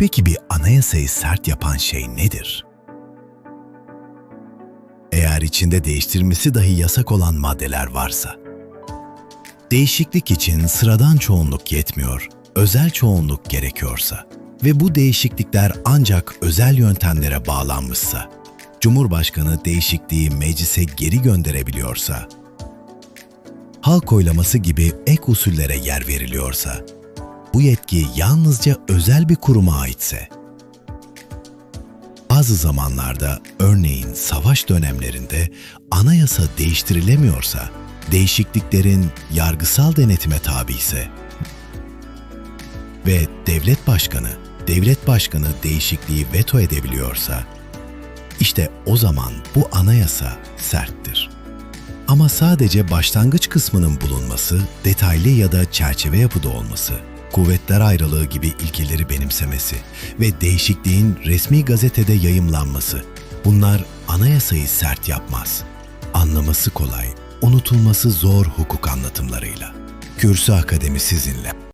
Peki bir anayasayı sert yapan şey nedir? Eğer içinde değiştirmesi dahi yasak olan maddeler varsa. Değişiklik için sıradan çoğunluk yetmiyor, özel çoğunluk gerekiyorsa ve bu değişiklikler ancak özel yöntemlere bağlanmışsa, Cumhurbaşkanı değişikliği meclise geri gönderebiliyorsa, halk oylaması gibi ek usullere yer veriliyorsa, bu yetki yalnızca özel bir kuruma aitse, bazı zamanlarda örneğin savaş dönemlerinde anayasa değiştirilemiyorsa, değişikliklerin yargısal denetime tabi ise ve devlet başkanı, devlet başkanı değişikliği veto edebiliyorsa, işte o zaman bu anayasa serttir. Ama sadece başlangıç kısmının bulunması, detaylı ya da çerçeve yapıda olması, kuvvetler ayrılığı gibi ilkeleri benimsemesi ve değişikliğin resmi gazetede yayımlanması, bunlar anayasayı sert yapmaz. Anlaması kolay, unutulması zor hukuk anlatımlarıyla. Kürsü Akademi sizinle.